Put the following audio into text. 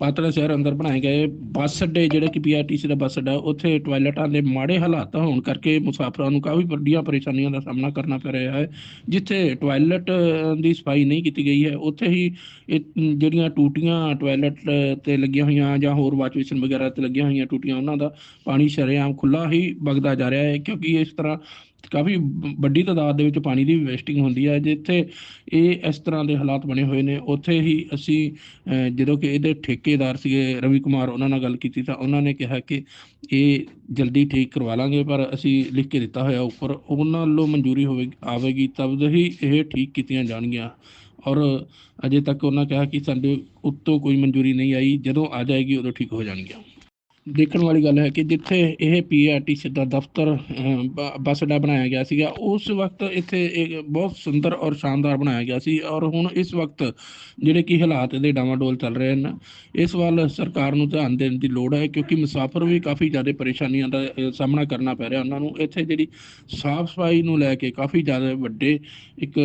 ਪਾਤੜਾ ਸ਼ਹਿਰ ਅੰਦਰ ਬਣਾਏ ਗਏ ਬੱਸ ਅੱਡੇ, ਜਿਹੜੇ ਕਿ ਪੀਆਰਟੀਸੀ ਦਾ ਬੱਸ ਅੱਡਾ, ਉੱਥੇ ਟਾਇਲਟਾਂ ਦੇ ਮਾੜੇ ਹਾਲਾਤ ਹੋਣ ਕਰਕੇ ਮੁਸਾਫਰਾਂ ਨੂੰ ਕਾਫੀ ਵੱਡੀਆਂ ਪਰੇਸ਼ਾਨੀਆਂ ਦਾ ਸਾਹਮਣਾ ਕਰਨਾ ਪੈ ਰਿਹਾ ਹੈ, ਜਿੱਥੇ ਟਾਇਲਟ ਦੀ ਸਫ਼ਾਈ ਨਹੀਂ ਕੀਤੀ ਗਈ ਹੈ, ਉੱਥੇ ਹੀ ਇਹ ਜਿਹੜੀਆਂ ਟੂਟੀਆਂ ਟਾਇਲਟ ਤੇ ਲੱਗੀਆਂ ਹੋਈਆਂ ਜਾਂ ਹੋਰ ਵਾਸ਼ ਬੇਸਿਨ ਵਗੈਰਾ ਤੇ ਲੱਗੀਆਂ ਹੋਈਆਂ ਟੂਟੀਆਂ, ਉਹਨਾਂ ਦਾ ਪਾਣੀ ਸ਼ਰੇਆਮ ਖੁੱਲਾ ਹੀ ਵਗਦਾ ਜਾ ਰਿਹਾ ਹੈ, ਕਿਉਂਕਿ ਇਸ ਤਰ੍ਹਾਂ ਕਾਫੀ ਵੱਡੀ ਤਾਦਾਦ ਦੇ ਵਿੱਚ ਪਾਣੀ ਦੀ ਵੇਸਟਿੰਗ ਹੁੰਦੀ ਹੈ ਜਿੱਥੇ ਇਹ ਇਸ ਤਰ੍ਹਾਂ ਦੇ ਹਾਲਾਤ ਬਣੇ ਹੋਏ ਨੇ। ਉੱਥੇ ਹੀ ਅਸੀਂ ਜਦੋਂ ਕਿ ਇਹਦੇ ਠੇਕੇਦਾਰ ਸੀਗੇ ਰਵੀ ਕੁਮਾਰ, ਉਹਨਾਂ ਨਾਲ ਗੱਲ ਕੀਤੀ ਤਾਂ ਉਹਨਾਂ ਨੇ ਕਿਹਾ ਕਿ ਇਹ ਜਲਦੀ ਠੀਕ ਕਰਵਾ ਲਾਂਗੇ, ਪਰ ਅਸੀਂ ਲਿਖ ਕੇ ਦਿੱਤਾ ਹੋਇਆ ਉੱਪਰ, ਉਹਨਾਂ ਵੱਲੋਂ ਮਨਜ਼ੂਰੀ ਹੋਵੇ, ਆਵੇਗੀ ਤਦ ਹੀ ਇਹ ਠੀਕ ਕੀਤੀਆਂ ਜਾਣਗੀਆਂ। ਔਰ ਅਜੇ ਤੱਕ ਉਹਨਾਂ ਕਿਹਾ ਕਿ ਸਾਡੇ ਉੱਤੋਂ ਕੋਈ ਮਨਜ਼ੂਰੀ ਨਹੀਂ ਆਈ, ਜਦੋਂ ਆ ਜਾਏਗੀ ਉਦੋਂ ਠੀਕ ਹੋ ਜਾਣਗੀਆਂ। ਦੇਖਣ ਵਾਲੀ ਗੱਲ ਹੈ ਕਿ ਜਿੱਥੇ ਇਹ ਪੀਆਰਟੀਸੀ ਦਾ ਦਫ਼ਤਰ ਬ- ਬੱਸ ਅੱਡਾ ਬਣਾਇਆ ਗਿਆ ਸੀਗਾ, ਉਸ ਵਕਤ ਇੱਥੇ ਇੱਕ ਬਹੁਤ ਸੁੰਦਰ ਔਰ ਸ਼ਾਨਦਾਰ ਬਣਾਇਆ ਗਿਆ ਸੀ ਔਰ ਹੁਣ ਇਸ ਵਕਤ ਜਿਹੜੇ ਕਿ ਹਾਲਾਤ ਦੇ ਡਾਵਾਡੋਲ ਚੱਲ ਰਹੇ ਹਨ, ਇਸ ਵੱਲ ਸਰਕਾਰ ਨੂੰ ਧਿਆਨ ਦੇਣ ਦੀ ਲੋੜ ਹੈ ਕਿਉਂਕਿ ਮੁਸਾਫਰ ਵੀ ਕਾਫੀ ਜ਼ਿਆਦਾ ਪਰੇਸ਼ਾਨੀਆਂ ਦਾ ਸਾਹਮਣਾ ਕਰਨਾ ਪੈ ਰਿਹਾ ਉਹਨਾਂ ਨੂੰ, ਇੱਥੇ ਜਿਹੜੀ ਸਾਫ਼ ਸਫ਼ਾਈ ਨੂੰ ਲੈ ਕੇ ਕਾਫੀ ਜ਼ਿਆਦਾ ਵੱਡੇ ਇੱਕ